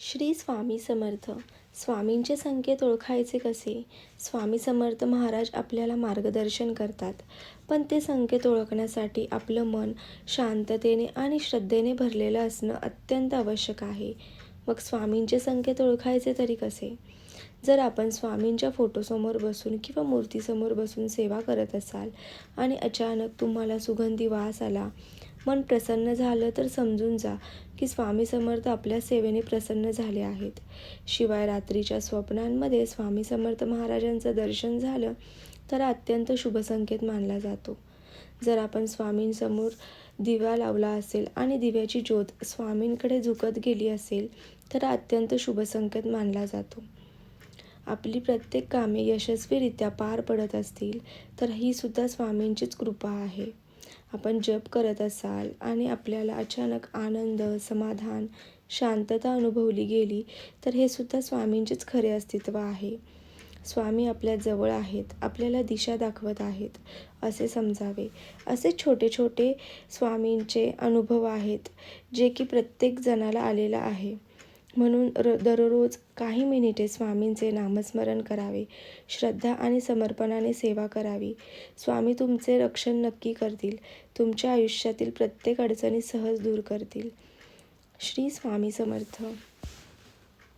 श्री स्वामी समर्थ. स्वामींचे संकेत ओळखायचे कसे? स्वामी समर्थ महाराज आपल्याला मार्गदर्शन करतात पण ते संकेत ओळखण्यासाठी आपलं मन शांततेने आणि श्रद्धेने भरलेलं असणं अत्यंत आवश्यक आहे. मग स्वामींचे संकेत ओळखायचे तरी कसे? जर आपण स्वामींच्या फोटोसमोर बसून किंवा मूर्तीसमोर बसून सेवा करत असाल आणि अचानक तुम्हाला सुगंधी वास आला मन प्रसन्न झालं तर समजून जा की स्वामी समर्थ आपल्या सेवेने प्रसन्न झाले आहेत. शिवाय रात्रीच्या स्वप्नांमध्ये स्वामी समर्थ महाराजांचं दर्शन झालं तर अत्यंत शुभ संकेत मानला जातो. जर आपण स्वामींसमोर दिवा लावला असेल आणि दिव्याची ज्योत स्वामींकडे झुकत गेली असेल तर अत्यंत शुभ संकेत मानला जातो. आपली प्रत्येक कामे यशस्वीरित्या पार पडत असतील तर ही सुद्धा स्वामींचीच कृपा आहे. आपण जप करत असाल आणि आपल्याला अचानक आनंद समाधान शांतता अनुभवली गेली तर हे सुद्धा स्वामींचेच खरे अस्तित्व आहे. स्वामी आपल्या जवळ आहेत आपल्याला दिशा दाखवत आहेत असे समजावे. असे छोटे छोटे स्वामींचे अनुभव आहेत जे की प्रत्येक जणाला आलेला आहे. म्हणून र दररोज काही मिनिटे स्वामींचे नामस्मरण करावे श्रद्धा आणि समर्पणाने सेवा करावी. स्वामी तुमचे रक्षण नक्की करतील तुमच्या आयुष्यातील प्रत्येक अडचणी सहज दूर करतील. श्री स्वामी समर्थ.